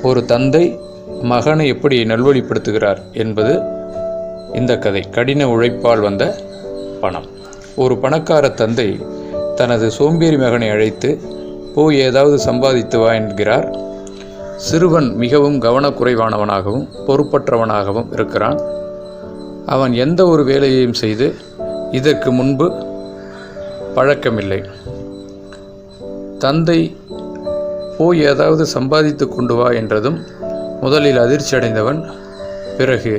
ஒரு தந்தை மகனை எப்படி நல்வழிப்படுத்துகிறார் என்பது இந்த கதை. கடின உழைப்பால் வந்த பணம். ஒரு பணக்கார தந்தை தனது சோம்பேறி மகனை அழைத்து போய் ஏதாவது சம்பாதித்து வா என்கிறார். சிறுவன் மிகவும் கவனக்குறைவானவனாகவும் பொறுப்பற்றவனாகவும் இருக்கிறான். அவன் எந்த ஒரு வேலையையும் செய்து இதற்கு முன்பு பழக்கமில்லை. தந்தை போய் ஏதாவது சம்பாதித்து கொண்டு வா என்றதும் முதலில் அதிர்ச்சி அடைந்தவன் பிறகு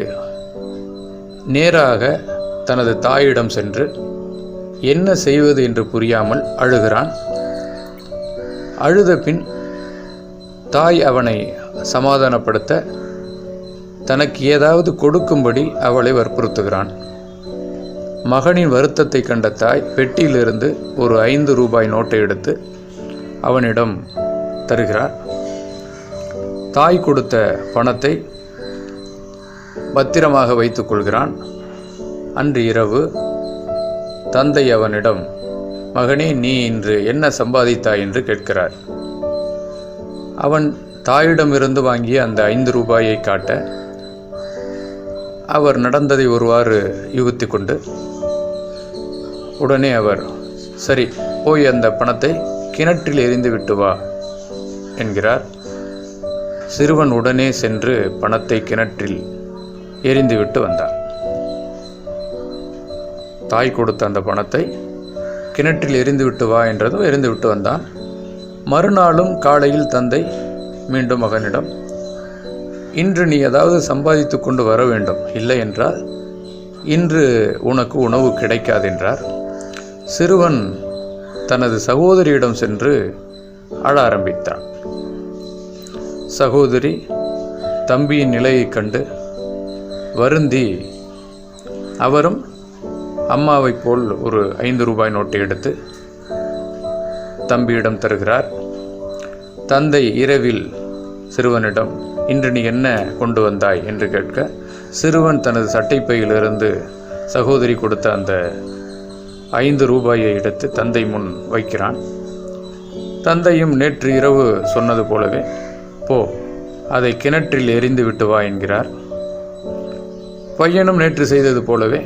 நேராக தனது தாயிடம் சென்று என்ன செய்வது என்று புரியாமல் அழுகிறான்? அழுத பின் தாய் அவனை சமாதானப்படுத்த தனக்கு ஏதாவது கொடுக்கும்படி அவளை வற்புறுத்துகிறான். மகனின் வருத்தத்தை கண்ட தாய் பெட்டியிலிருந்து ஒரு ஐந்து ரூபாய் நோட்டை எடுத்து அவனிடம் தருகிறார். தாய் கொடுத்த பணத்தை பத்திரமாக வைத்துக்கொள்கிறான் அன்று இரவு தந்தை அவனிடம் மகனே நீ இன்று என்ன சம்பாதித்தாய்? என்று கேட்கிறார். அவன் தாயிடமிருந்து வாங்கிய அந்த ஐந்து ரூபாயை காட்ட அவர் நடந்ததை ஒருவாறு யூகித்து கொண்டு உடனே அவர் சரி போய் அந்த பணத்தை கிணற்றில் எறிந்து விட்டு வா. என்கிறார். சிறுவன் உடனே சென்று பணத்தை கிணற்றில் எரிந்துவிட்டு வந்தான் தாய் கொடுத்த அந்த பணத்தை கிணற்றில் எரிந்துவிட்டு வா என்றதும் எரிந்துவிட்டு வந்தான். மறுநாளும் காலையில் தந்தை மீண்டும் மகனிடம் இன்று நீ ஏதாவது சம்பாதித்து கொண்டு வர வேண்டும். இல்லை என்றால் இன்று உனக்கு உணவு கிடைக்காது என்றார். சிறுவன் தனது சகோதரியிடம் சென்று அழ ஆரம்பித்தான். சகோதரி தம்பியின் நிலையைக் கண்டு வருந்தி அவரும் அம்மாவைப் போல் ஒரு ஐந்து ரூபாய் நோட்டை எடுத்து தம்பியிடம் தருகிறார். தந்தை இரவில் சிறுவனிடம் இன்று நீ என்ன கொண்டு வந்தாய்? என்று கேட்க சிறுவன் தனது சட்டைப்பையிலிருந்து சகோதரி கொடுத்த அந்த ஐந்து ரூபாயை எடுத்து தந்தை முன் வைக்கிறான். தந்தையும் நேற்று இரவு சொன்னது போலவே போ அதை கிணற்றில் எறிந்து விட்டு வா என்கிறார். பையனும் நேற்று செய்தது போலவே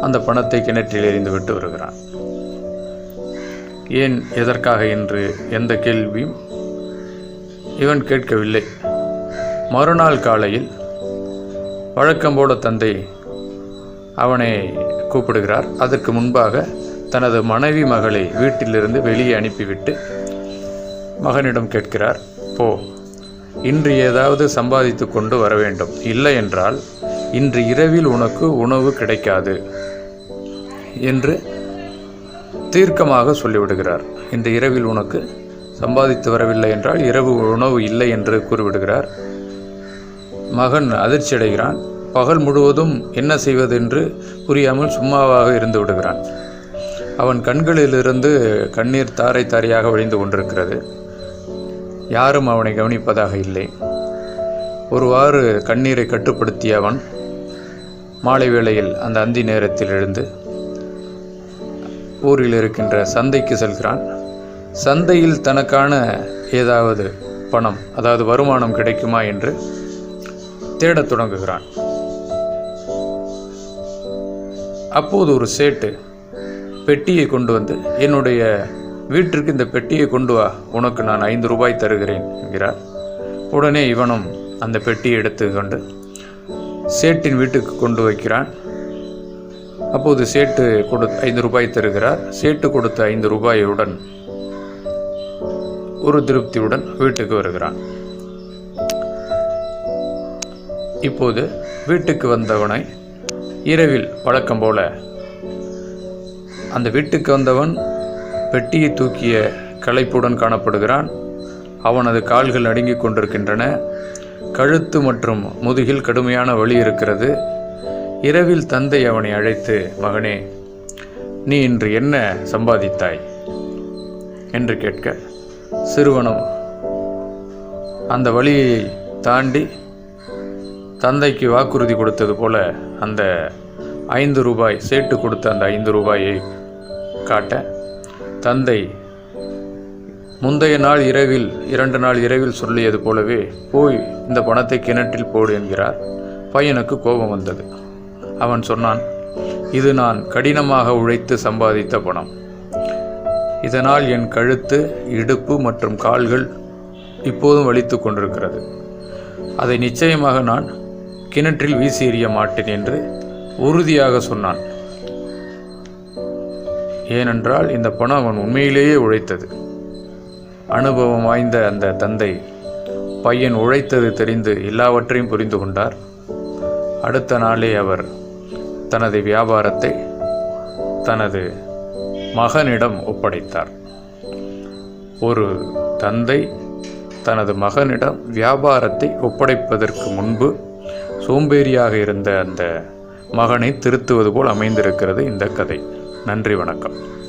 அந்த பணத்தை கிணற்றில் எறிந்து விட்டு வருகிறான். ஏன் எதற்காக என்று எந்த கேள்வியும் இவன் கேட்கவில்லை. மறுநாள் காலையில் வழக்கம் போல தந்தை அவனை கூப்பிடுகிறார். அதற்கு முன்பாக தனது மனைவி மகளை வீட்டிலிருந்து வெளியே அனுப்பிவிட்டு மகனிடம் கேட்கிறார். போ. இன்று ஏதாவது சம்பாதித்து கொண்டு வர வேண்டும். இல்லை என்றால் இன்று இரவில் உனக்கு உணவு கிடைக்காது என்று தீர்க்கமாக சொல்லிவிடுகிறார். இன்று இரவில் உனக்கு சம்பாதித்து வரவில்லை என்றால் இரவு உணவு இல்லை என்று கூறிவிடுகிறார். மகன் அதிர்ச்சி அடைகிறான். பகல் முழுவதும் என்ன செய்வதென்று புரியாமல் சும்மாவாக இருந்து விடுகிறான். அவன் கண்களிலிருந்து கண்ணீர் தாரை தாரையாக வழிந்து கொண்டிருக்கிறது. யாரும் அவனை கவனிப்பதாக இல்லை. ஒருவாறு கண்ணீரை கட்டுப்படுத்திய அவன் மாலை வேளையில் அந்த அந்தி நேரத்தில் எழுந்து ஊரில் இருக்கின்ற சந்தைக்கு செல்கிறான். சந்தையில் தனக்கான ஏதாவது பணம் அதாவது வருமானம் கிடைக்குமா என்று தேடத் தொடங்குகிறான். அப்போது ஒரு சேட்டு பெட்டியை கொண்டு வந்து என்னுடைய வீட்டிற்கு இந்த பெட்டியை கொண்டு வா. உனக்கு நான் ஐந்து ரூபாய் தருகிறேன் என்கிறார். உடனே இவனும் அந்த பெட்டியை எடுத்து கொண்டு சேட்டின் வீட்டுக்கு கொண்டு வைக்கிறான். அப்போது சேட்டு கொடு ஐந்து ரூபாய் தருகிறார். சேட்டு கொடுத்த ஐந்து ரூபாயுடன் ஒரு திருப்தியுடன் வீட்டுக்கு வருகிறான். இப்போது வீட்டுக்கு வந்தவனை இரவில் வழக்கம் போல அந்த வீட்டுக்கு வந்தவன் பெட்டியை தூக்கிய களைப்புடன் காணப்படுகிறான். அவனது கால்கள் அடுங்கிக் கொண்டிருக்கின்றன. கழுத்து மற்றும் முதுகில் கடுமையான வலி இருக்கிறது. இரவில் தந்தை அவனை அழைத்து மகனே நீ இன்று என்ன சம்பாதித்தாய்? என்று கேட்க சிறுவனும் அந்த வழியை தாண்டி தந்தைக்கு வாக்குறுதி கொடுத்தது போல அந்த ஐந்து ரூபாய் சேட்டு கொடுத்த அந்த ஐந்து ரூபாயை காட்ட தந்தை முந்தைய நாள் இரவில் இரண்டு நாள் இரவில் சொல்லியது போலவே போய் இந்த பணத்தை கிணற்றில் போடு என்கிறார். பையனுக்கு கோபம் வந்தது. அவன் சொன்னான் இது நான் கடினமாக உழைத்து சம்பாதித்த பணம். இதனால் என் கழுத்து இடுப்பு மற்றும் கால்கள் இப்போதும் வலித்து கொண்டிருக்கிறது. அதை நிச்சயமாக நான் கிணற்றில் வீசி எறிய மாட்டேன் என்று உறுதியாக சொன்னான். ஏனென்றால் இந்த பணம் அவன் உண்மையிலேயே உழைத்தது. அனுபவம் வாய்ந்த அந்த தந்தை பையன் உழைத்தது தெரிந்து எல்லாவற்றையும் புரிந்து கொண்டார். அடுத்த நாளே அவர் தனது வியாபாரத்தை தனது மகனிடம் ஒப்படைத்தார். ஒரு தந்தை தனது மகனிடம் வியாபாரத்தை ஒப்படைப்பதற்கு முன்பு சோம்பேறியாக இருந்த அந்த மகனை திருத்துவது போல் அமைந்திருக்கிறது இந்த கதை. நன்றி வணக்கம்.